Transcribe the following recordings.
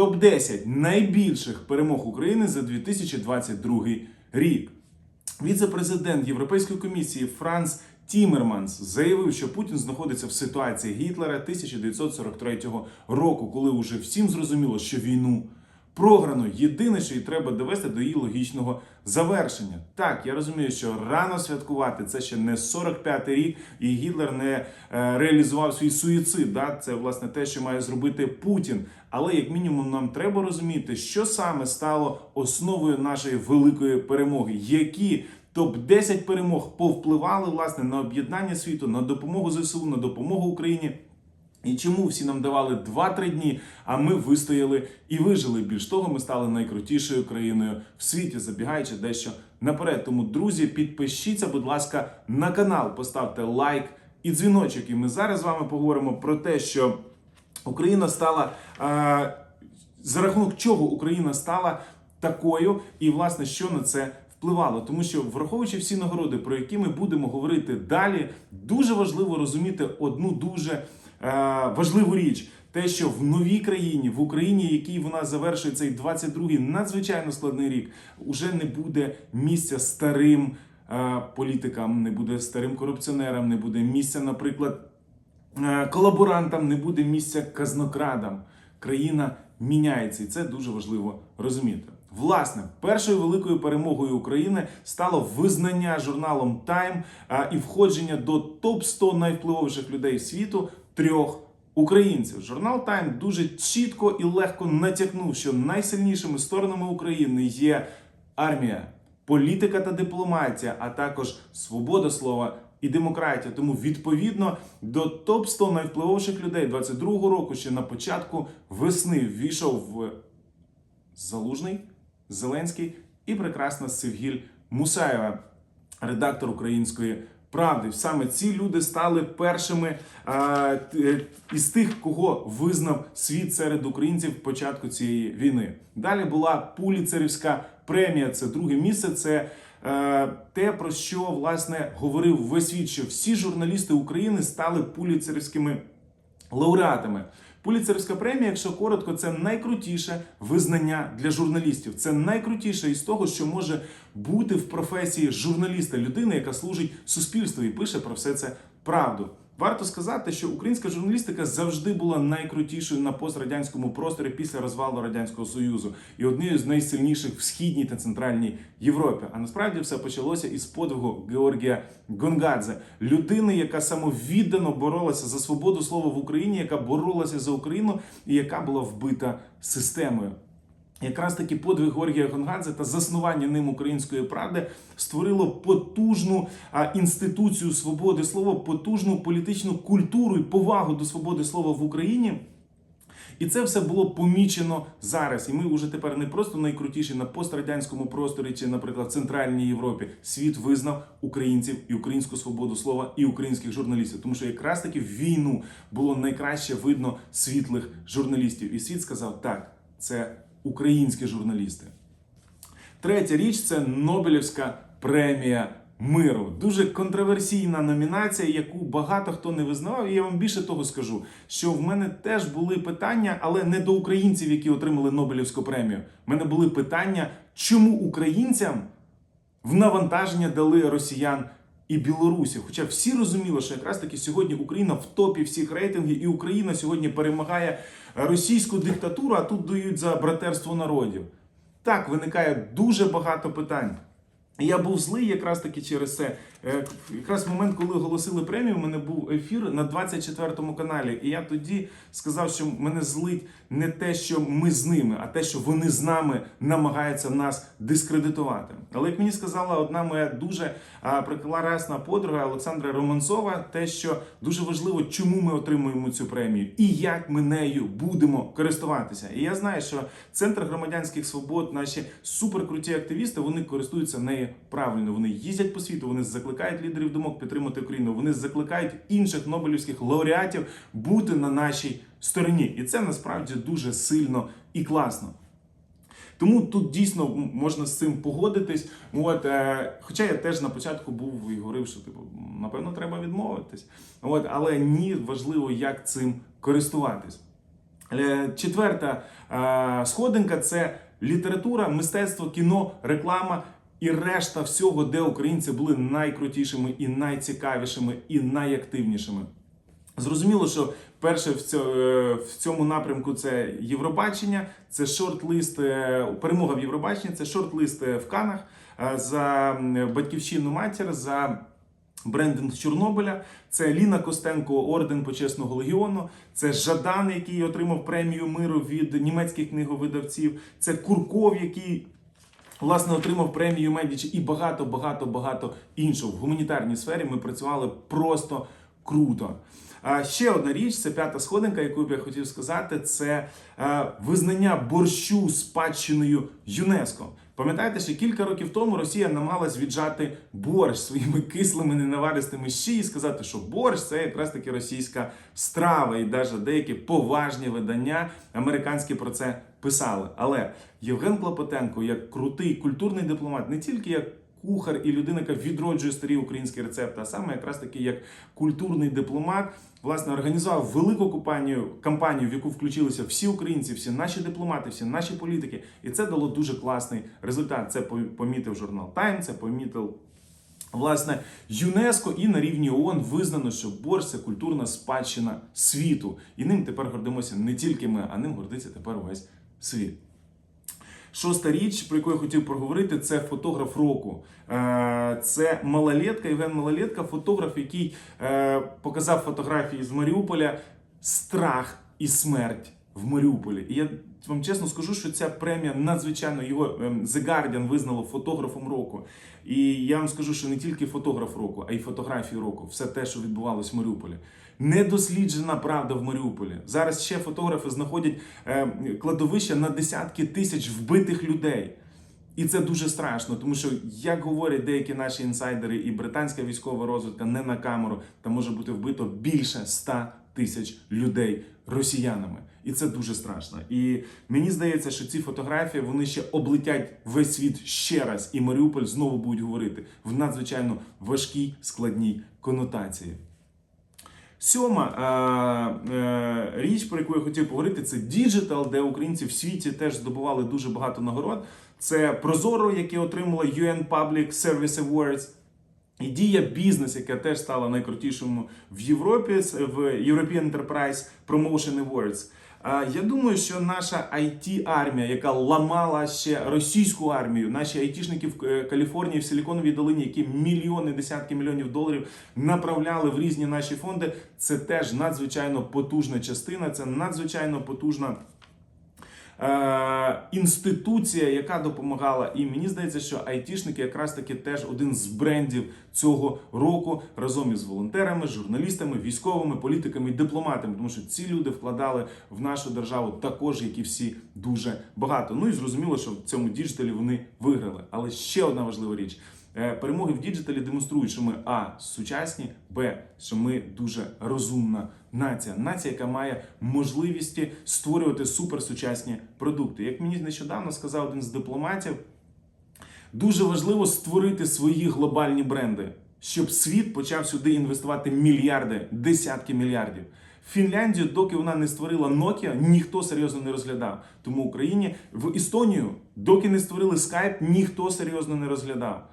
Топ 10 найбільших перемог України за 2022 рік. Віце-президент Європейської комісії Франц Тімерманс заявив, що Путін знаходиться в ситуації Гітлера 1943 року, коли уже всім зрозуміло, що війну програно. Єдине, що їй треба довести до її логічного завершення. Так, я розумію, що рано святкувати це ще не 45-й рік, і Гітлер не е, реалізував свій суїцид. Да? Це власне те, що має зробити Путін. Але як мінімум нам треба розуміти, що саме стало основою нашої великої перемоги, які топ 10 перемог повпливали власне на об'єднання світу, на допомогу ЗСУ, на допомогу Україні. І чому всі нам давали 2-3 дні, а ми вистояли і вижили. Більш того, ми стали найкрутішою країною в світі, забігаючи дещо наперед. Тому, друзі, підпишіться, будь ласка, на канал, поставте лайк і дзвіночок. І ми зараз з вами поговоримо про те, що Україна стала е, за рахунок чого Україна стала такою, і власне що на це впливало. Тому що, враховуючи всі нагороди, про які ми будемо говорити далі, дуже важливо розуміти одну дуже важливу річ. Те, що в новій країні, в Україні, який вона завершує цей 22-й надзвичайно складний рік, уже не буде місця старим е, політикам, не буде старим корупціонерам, не буде місця, наприклад, е, колаборантам, не буде місця казнокрадам. Країна міняється, і це дуже важливо розуміти. Власне, першою великою перемогою України стало визнання журналом Time а, і входження до топ 100 найвпливовіших людей світу трьох українців. Журнал Time дуже чітко і легко натякнув, що найсильнішими сторонами України є армія, політика та дипломатія, а також свобода слова і демократія. Тому відповідно до топ 100 найвпливовіших людей 22-го року, ще на початку весни ввійшов в Залужний, Зеленський і прекрасна Севгіль Мусаєва, редактор української правди. Саме ці люди стали першими а, із тих, кого визнав світ серед українців початку цієї війни. Далі була Пуліцерівська премія. Це друге місце. Це е, те, про що власне говорив весь світ, що всі журналісти України стали пуліцерівськими лауреатами. Пуліцерівська премія, якщо коротко, це найкрутіше визнання для журналістів. Це найкрутіше із того, що може бути в професії журналіста, людини, яка служить суспільству і пише про все це правду. Варто сказати, що українська журналістика завжди була найкрутішою на пострадянському просторі після розвалу радянського союзу і однією з найсильніших в східній та центральній Європі. А насправді все почалося із подвигу Георгія Гонгадзе, людини, яка самовіддано боролася за свободу слова в Україні, яка боролася за Україну і яка була вбита системою. Якраз таки подвиг Георгія Гонгадзе та заснування ним української правди створило потужну інституцію свободи слова, потужну політичну культуру і повагу до свободи слова в Україні. І це все було помічено зараз. І ми вже тепер не просто найкрутіші на пострадянському просторі чи, наприклад, в Центральній Європі. Світ визнав українців і українську свободу слова і українських журналістів. Тому що якраз таки в війну було найкраще видно світлих журналістів. І світ сказав: так, це українські журналісти. Третя річ це Нобелівська премія миру. Дуже контроверсійна номінація, яку багато хто не визнавав. І я вам більше того скажу, що в мене теж були питання, але не до українців, які отримали Нобелівську премію. В мене були питання, чому українцям в навантаження дали росіян. І білорусів, хоча всі розуміли, що якраз таки сьогодні Україна в топі всіх рейтингів, і Україна сьогодні перемагає російську диктатуру, а тут дають за братерство народів. Так, виникає дуже багато питань. Я був злий якраз таки через це. Е, Якраз в момент, коли оголосили премію, у мене був ефір на 24 каналі. І я тоді сказав, що мене злить не те, що ми з ними, а те, що вони з нами намагаються нас дискредитувати. Але як мені сказала одна моя дуже прекрасна подруга Олександра Романцова, те, що дуже важливо, чому ми отримуємо цю премію і як ми нею будемо користуватися. І я знаю, що центр громадянських свобод, наші суперкруті активісти, вони користуються нею правильно. Вони їздять по світу, вони закликають лідерів думок підтримати Україну. Вони закликають інших нобелівських лауреатів бути на нашій стороні, і це насправді дуже сильно і класно. Тому тут дійсно можна з цим погодитись. От, е, хоча я теж на початку був і говорив, що типу, напевно, треба відмовитись. От, але ні, важливо, як цим користуватись. Е, Четверта е, сходинка це література, мистецтво, кіно, реклама і решта всього, де українці були найкрутішими і найцікавішими і найактивнішими. Зрозуміло, що перше в е, цьому напрямку це Євробачення, це шорт-лист, е, перемога в Євробаченні, це шорт-лист е, в Канах за батьківщину матір, за брендинг Чорнобиля. Це Ліна Костенко, орден почесного легіону. Це Жадан, який отримав премію миру від німецьких книговидавців. Це Курков, який власне отримав премію Медічі і багато, багато, багато іншого. В гуманітарній сфері ми працювали просто круто. А ще одна річ, це п'ята сходинка, яку б я хотів сказати, це визнання борщу спадщиною ЮНЕСКО. Пам'ятаєте, що кілька років тому Росія намагалась віджати борщ своїми кислими ненаваристими щі і сказати, що борщ це якраз таки російська страва, і навіть деякі поважні видання американські про це писали. Але Євген Клопотенко, як крутий культурний дипломат, не тільки як кухар і людина, яка відроджує старі українські рецепти, а саме якраз таки як культурний дипломат, власне, організував велику компанію, кампанію, в яку включилися всі українці, всі наші дипломати, всі наші політики, і це дало дуже класний результат. Це помітив журнал Time, це помітив. Власне, ЮНЕСКО і на рівні ООН визнано, що борщ це культурна спадщина світу. І ним тепер гордимося не тільки ми, а ним гордиться тепер весь світ. Шоста річ, про яку я хотів проговорити, це фотограф року. Е, Це малолетка, Євген Малолетка, фотограф, який е, показав фотографії з Маріуполя страх і смерть в Маріуполі. І я вам чесно скажу, що ця премія надзвичайно його ем, The Guardian визнало фотографом року. І я вам скажу, що не тільки фотограф року, а й фотографії року. Все те, що відбувалось в Маріуполі. Недосліджена правда в Маріуполі. Зараз ще фотографи знаходять е, кладовища на десятки тисяч вбитих людей. І це дуже страшно, тому що, як говорять деякі наші інсайдери, і британська військова розвідка не на камеру, там може бути вбито більше 100 тисяч людей росіянами. І це дуже страшно. І мені здається, що ці фотографії вони ще облетять весь світ ще раз, і Маріуполь знову будуть говорити в надзвичайно важкій складній конотації. Сьома е, е, річ, про яку я хотів поговорити, це діджитал, де українці в світі теж здобували дуже багато нагород. Це Прозоро, яке отримало UN Public Service Awards. І дія бізнес, яка теж стала найкрутішим в Європі, в European Enterprise Promotion Awards. Я думаю, що наша it армія яка ламала ще російську армію, наші айтішники в е, Каліфорнії, в Силіконовій долині, які мільйони, десятки мільйонів доларів направляли в різні наші фонди, це теж надзвичайно потужна частина, це надзвичайно потужна. Інституція, яка допомагала, і мені здається, що айтішники якраз таки теж один з брендів цього року разом із волонтерами, журналістами, військовими, політиками і дипломатами, тому що ці люди вкладали в нашу державу також, як і всі, дуже багато. Ну і зрозуміло, що в цьому діджиталі вони виграли. Але ще одна важлива річ. Е, Перемоги в діджиталі демонструють, що ми а сучасні, б, що ми дуже розумна нація. Нація, яка має можливості створювати суперсучасні продукти. Як мені нещодавно сказав один з дипломатів, дуже важливо створити свої глобальні бренди, щоб світ почав сюди інвестувати мільярди, десятки мільярдів. Фінляндію, доки вона не створила Nokia, ніхто серйозно не розглядав. Тому Україні в Естонію, доки не створили Skype, ніхто серйозно не розглядав.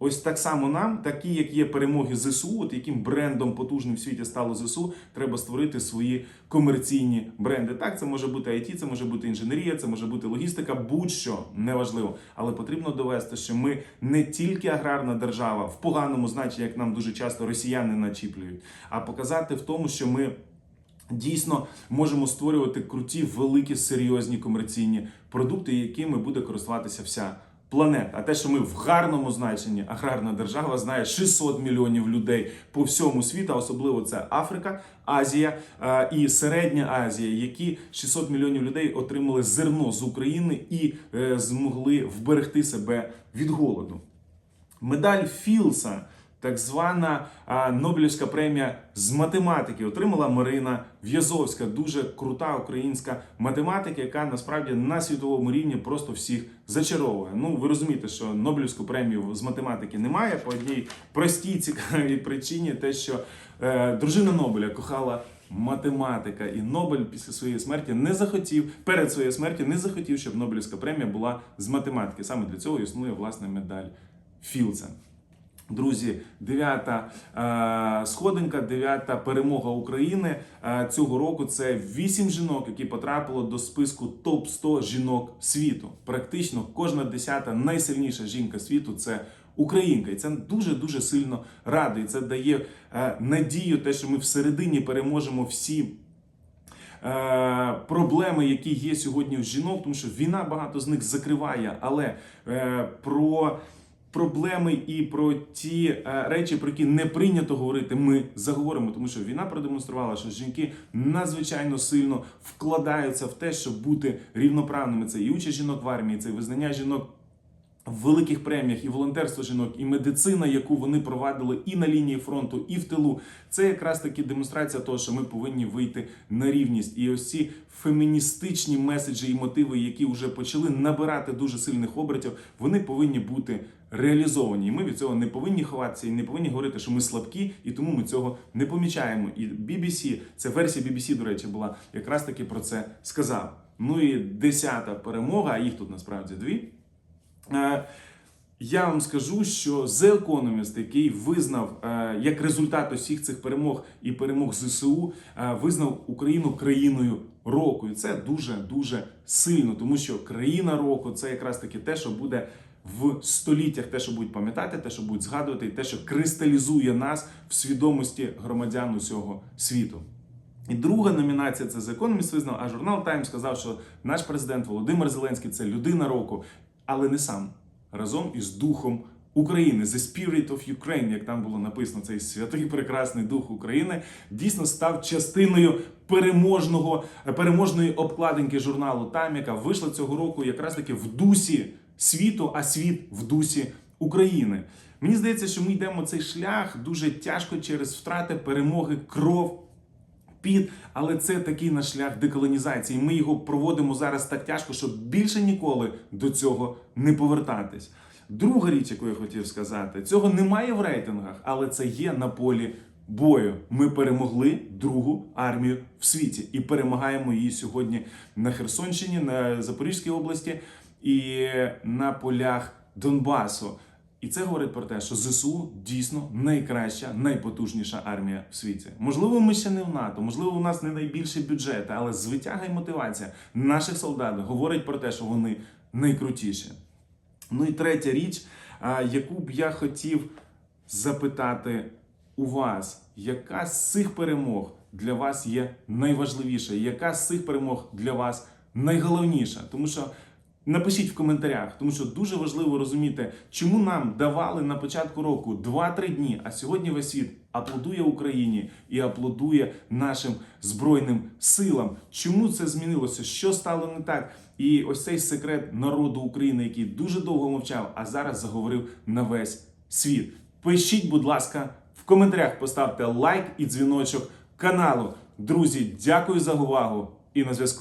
Ось так само нам, такі як є перемоги ЗСУ, от яким брендом потужним в світі стало ЗСУ, треба створити свої комерційні бренди. Так, це може бути IT, це може бути інженерія, це може бути логістика, будь-що неважливо. Але потрібно довести, що ми не тільки аграрна держава в поганому значенні, як нам дуже часто росіяни начіплюють, а показати в тому, що ми. Дійсно можемо створювати круті, великі, серйозні комерційні продукти, якими буде користуватися вся планета. А те, що ми в гарному значенні аграрна держава знає 600 мільйонів людей по всьому світу, особливо це Африка, Азія е, і Середня Азія, які 600 мільйонів людей отримали зерно з України і е, змогли вберегти себе від голоду. Медаль Філса, так звана Нобелівська премія з математики, отримала Марина В'язовська, дуже крута українська математика, яка насправді на світовому рівні просто всіх зачаровує. Ну, ви розумієте, що Нобелівську премію з математики немає по одній простій цікавій причині, те, що е, дружина Нобеля кохала математика. І Нобель після своєї смерті не захотів, перед своєю смертю не захотів, щоб Нобелівська премія була з математики. Саме для цього існує власне медаль Філдса. Друзі, дев'ята е, сходинка, дев'ята перемога України е, цього року. Це вісім жінок, які потрапили до списку топ 100 жінок світу. Практично кожна десята найсильніша жінка світу це українка, і це дуже дуже сильно радує. Це дає е, надію, те, що ми всередині переможемо всі. Проблеми, які є сьогодні у жінок, тому що війна багато з них закриває, але про проблеми і про ті е, речі, про які не прийнято говорити, ми заговоримо, тому що війна продемонструвала, що жінки надзвичайно сильно вкладаються в те, щоб бути рівноправними. Це і участь жінок в армії, це і визнання жінок. В великих преміях і волонтерство жінок, і медицина, яку вони провадили і на лінії фронту, і в тилу, це якраз таки демонстрація того, що ми повинні вийти на рівність. І ось ці феміністичні меседжі і мотиви, які вже почали набирати дуже сильних обертів, вони повинні бути реалізовані. І ми від цього не повинні ховатися і не повинні говорити, що ми слабкі, і тому ми цього не помічаємо. І BBC, це версія BBC, до речі, була якраз таки про це сказав. Ну і десята перемога, а їх тут насправді дві. Е, Я вам скажу, що The Economist, який визнав е, як результат усіх цих перемог і перемог ЗСУ, е, визнав Україну країною року. І це дуже дуже сильно, тому що країна року це якраз таки те, що буде в століттях, те, що будуть пам'ятати, те, що будуть згадувати, і те, що кристалізує нас в свідомості громадян усього світу. І друга номінація це Economist визнав, а журнал Time сказав, що наш президент Володимир Зеленський це людина року, але не сам разом із духом України, The Spirit of Ukraine, як там було написано, цей святий прекрасний дух України, дійсно став частиною переможного переможної обкладинки журналу Time, яка вийшла цього року якраз таки в дусі світу, а світ в дусі України. Мені здається, що ми йдемо цей шлях дуже тяжко через втрати перемоги, кров під, але це такий наш шлях деколонізації. Ми його проводимо зараз так тяжко, щоб більше ніколи до цього не повертатись. Друга річ, яку я хотів сказати, цього немає в рейтингах, але це є на полі бою. Ми перемогли другу армію в світі і перемагаємо її сьогодні на Херсонщині, на Запорізькій області і на полях Донбасу. І це говорить про те, що ЗСУ дійсно найкраща, найпотужніша армія в світі. Можливо, ми ще не в НАТО, можливо, у нас не найбільший бюджет, але звитяга і мотивація наших солдатів говорить про те, що вони найкрутіші. Ну і третя річ, яку б я хотів запитати у вас, яка з цих перемог для вас є найважливіша? Яка з цих перемог для вас найголовніша? Тому що Напишіть в коментарях, тому що дуже важливо розуміти, чому нам давали на початку року 2-3 дні, а сьогодні весь світ аплодує Україні і аплодує нашим збройним силам. Чому це змінилося? Що стало не так? І ось цей секрет народу України, який дуже довго мовчав, а зараз заговорив на весь світ. Пишіть, будь ласка, в коментарях поставте лайк і дзвіночок каналу. Друзі, дякую за увагу і на зв'язку.